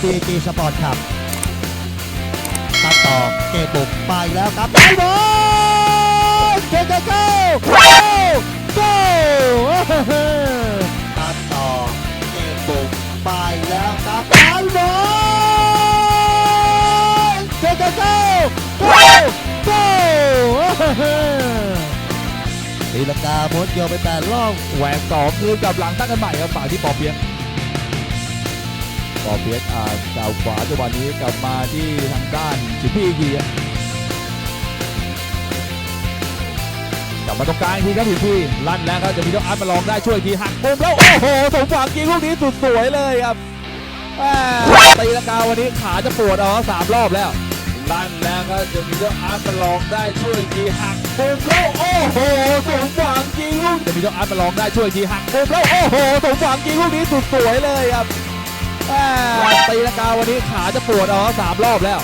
CG Sport ครับตัดต่อเกมบุกไปแล้วครับไอ้บอลเก้เก้เก้โก้โก้ตัดต่อเกมบุกไปแล้วครับไอ้บอลเก้เก้เก้โก้โก้ตีลังกาหมดโยนไปแปดรอบแหวกสองคืนกับหลังตั้งกันใหม่ครับฝ่ายที่ปอเปียก ปอเปียกอ่าดาวขวาจังหวะนี้กลับมาที่ทางด้านสิพี่อีกทีครับกลับมาตรงกลางทีครับสิพี่ลั่นแล้วครับจะมีเจ้าอาร์ตมาลองได้ช่วยทีหักมุมแล้วโอ้โหสมหวังยิงลูกนี้สุดสวยเลยครับตีลังกาวันนี้ขาจะปวดเอสามรอบแล้วลั่นแล้วก็จะมีเจ้าอาร์ตมาลองได้ช่วยทีหักมุมแล้วโอ้โหสมหวังยิงลูกจะมีเจ้าอาร์ตมาลองได้ช่วยทีหักมุมแล้วโอ้โหสมหวังยิงลูกนี้สุดสวยเลยครับ แม่ตีลังกาวันนี้ขาจะปวดอ๋อสามรอบแล้ว